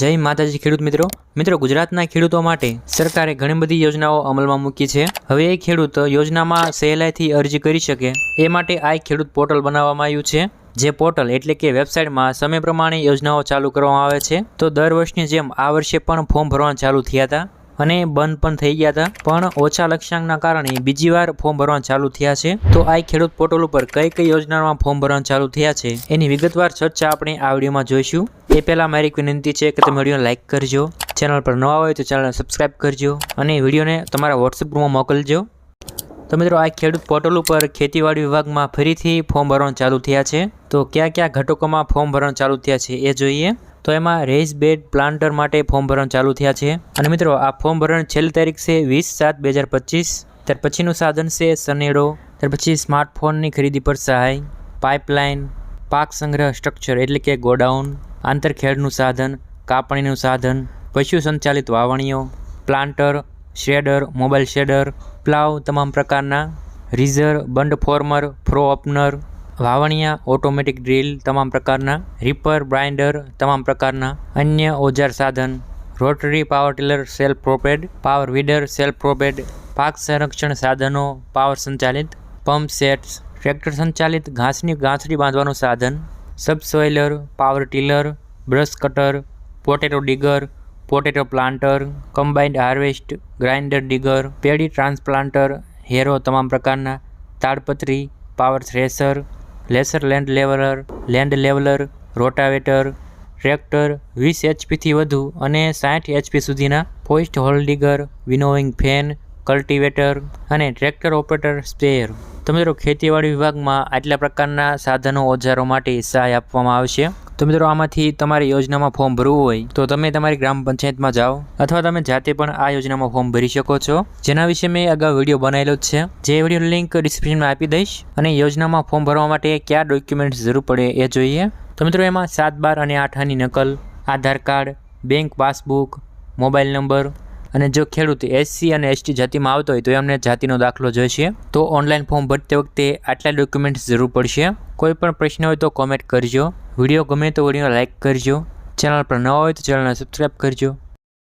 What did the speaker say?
જય માતાજી ખેડૂત મિત્રો. મિત્રો, ગુજરાતના ખેડૂતો માટે સરકારે ઘણી બધી યોજનાઓ અમલમાં મૂકી છે. હવે એ ખેડૂત યોજનામાં સહેલાઈથી અરજી કરી શકે. એ માટે આ ખેડૂત પોર્ટલ બનાવવામાં આવ્યું છે. જે પોર્ટલ એટલે કે વેબસાઇટમાં સમય પ્રમાણે યોજનાઓ ચાલુ કરવામાં આવે છે. તો દર વર્ષની જેમ આ વર્ષે પણ ફોર્મ ભરવાનું ચાલુ થયા હતા. અને બંધ પણ થઈ ગયા હતા. પણ ઓછા લક્ષ્યાંકના કારણે બીજી વાર ફોર્મ ભરવાનું ચાલુ થયા છે. તો આ ખેડૂત પોર્ટલ ઉપર કઈ કઈ યોજનામાં ફોર્મ ભરવાનું ચાલુ થયા છે, એની વિગતવાર ચર્ચા આપણે આ વિડીયોમાં જોઈશું. એ પહેલાં મારી એક વિનંતી છે કે તમે વિડીયોને લાઇક કરજો, ચેનલ પર નવા હોય તો ચેનલને સબસ્ક્રાઇબ કરજો અને વિડીયોને તમારા વોટ્સએપ ગ્રુપમાં મોકલજો. તો મિત્રો, આ ખેડૂત પોર્ટલ ઉપર ખેતીવાડી વિભાગમાં ફરીથી ફોર્મ ભરવાનું ચાલુ થયા છે. તો કયા કયા ઘટકોમાં ફોર્મ ભરવાનું ચાલુ થયા છે એ જોઈએ. તો એમાં રેઝ બેડ પ્લાન્ટર માટે ફોર્મ ભરવાનું ચાલુ થયા છે. અને મિત્રો, આ ફોર્મ ભરણ છેલ્લી તારીખ છે વીસ સાત બે હજાર પચીસ. ત્યાર પછીનું સાધન છે સનેડો ત્યાર પછી સ્માર્ટફોનની ખરીદી પર સહાય પાઇપલાઇન પાક સંગ્રહ સ્ટ્રક્ચર એટલે કે ગોડાઉન આંતરખેડનું સાધન, કાપણીનું સાધન, પશુ સંચાલિત વાવણીઓ planter shredder mobile shredder plough તમામ પ્રકારના ridger bund former furrow opener વાવણિયા automatic drill તમામ પ્રકારના રીપર બ્રાઇન્ડર તમામ પ્રકારના, અન્ય ઓજાર સાધન rotary power tiller self propelled power weeder self propelled પાક સંરક્ષણ સાધનો પાવર સંચાલિત પંપ સેટ્સ ટ્રેક્ટર સંચાલિત, ઘાસની ગાંસડી બાંધવાનું સાધન subsoiler power tiller brush cutter potato digger potato planter combined harvest grinder digger paddy transplanter harrow તમામ પ્રકારના, તાડપત્રી power thresher laser land leveller land leveller, rotavator tractor વીસ એચપીથી વધુ અને સાઠ એચપી સુધીના post hole digger, winnowing fan, cultivator અને tractor operator spare. તો મિત્રો, ખેતીવાડી વિભાગમાં આટલા પ્રકારના સાધનો, ઓજારો માટે સહાય આપવામાં આવશે. તો મિત્રો, આમાંથી તમારી યોજનામાં ફોર્મ ભરવું હોય તો તમે તમારી ગ્રામ પંચાયતમાં જાઓ અથવા તમે જાતે પણ આ યોજનામાં ફોર્મ ભરી શકો છો. જેના વિશે મેં અગાઉ વીડિયો બનાવેલો જ છે. જે વીડિયો લિંક ડિસ્ક્રિપ્શનમાં આપી દઈશ અને યોજનામાં ફોર્મ ભરવા માટે કયા ડોક્યુમેન્ટ્સ જરૂર પડે એ જોઈએ. તો મિત્રો, એમાં સાત બાર અને આઠ આની નકલ, Aadhaar card bank passbook mobile number અને જો ખેડૂત એસસી અને એસટી જાતિમાં આવતો હોય તો એમને જાતિનો દાખલો જોઈશે. તો ઓનલાઈન ફોર્મ ભરતી વખતે આટલા ડોક્યુમેન્ટ્સ જરૂર પડશે. કોઈ પણ પ્રશ્ન હોય તો કોમેન્ટ કરજો. વીડિયો ગમે તો વીડિયો લાઇક કરજો. ચેનલ પર નવા હોય તો ચેનલને સબસ્ક્રાઈબ કરજો.